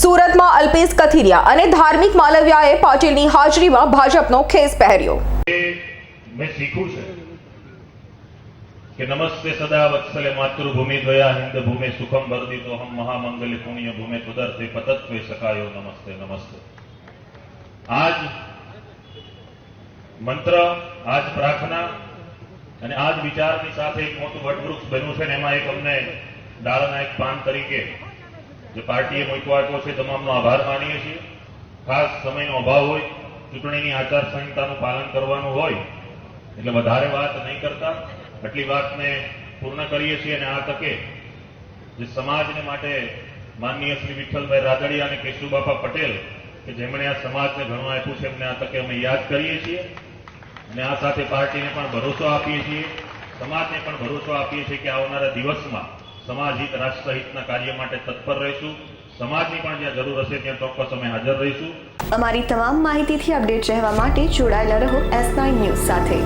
સુરતમાં અલ્પેશ કથિરિયા અને ધાર્મિક માલવિયાએ પાટીલની હાજરીમાં ભાજપનો ખેસ પહેર્યો. કે નમસ્તે સદા વત્સલે માતૃભૂમિ દયા હિન્દ ભૂમિ સુખમ વર્ધિતો હમ મહામંગલ પુણ્ય ભૂમિ કુદરતે પતત્વે સકાયો નમસ્તે નમસ્તે. આજ મંત્ર, આજ પ્રાર્થના અને આજ વિચારની સાથે એક મોટું વટવૃક્ષ બન્યું છે ને એમાં એક અમને એક પાન તરીકે જે પાર્ટીએ મૂક્યો આપ્યો છે, તમામનો આભાર માનીએ છીએ. ખાસ સમયનો અભાવ હોય, ચૂંટણીની આચારસંહિતાનું પાલન કરવાનું હોય, એટલે વધારે વાત નહીં કરતા. આટલી વાતને પૂર્ણ કરીએ છીએ અને આ તકે જે સમાજને માટે માનનીય શ્રી વિઠ્ઠલભાઈ રાદડિયા અને કેશુબાપા પટેલ, કે જેમણે આ સમાજને ઘણું આપ્યું છે, એમને આ તકે અમે યાદ કરીએ છીએ. અને આ સાથે પાર્ટીને પણ ભરોસો આપીએ છીએ. સમાજને પણ ભરોસો આપીએ છીએ કે આવનારા દિવસમાં સમાજ હિત રાષ્ટ્ર હિતના કાર્ય માટે તત્પર રહીશું. સમાજની પણ જ્યાં જરૂર હશે ત્યાં ચોક્કસ અમે હાજર રહીશું. અમારી તમામ માહિતીથી અપડેટ રહેવા માટે જોડાયેલા રહો એસ નાઇન ન્યૂઝ સાથે.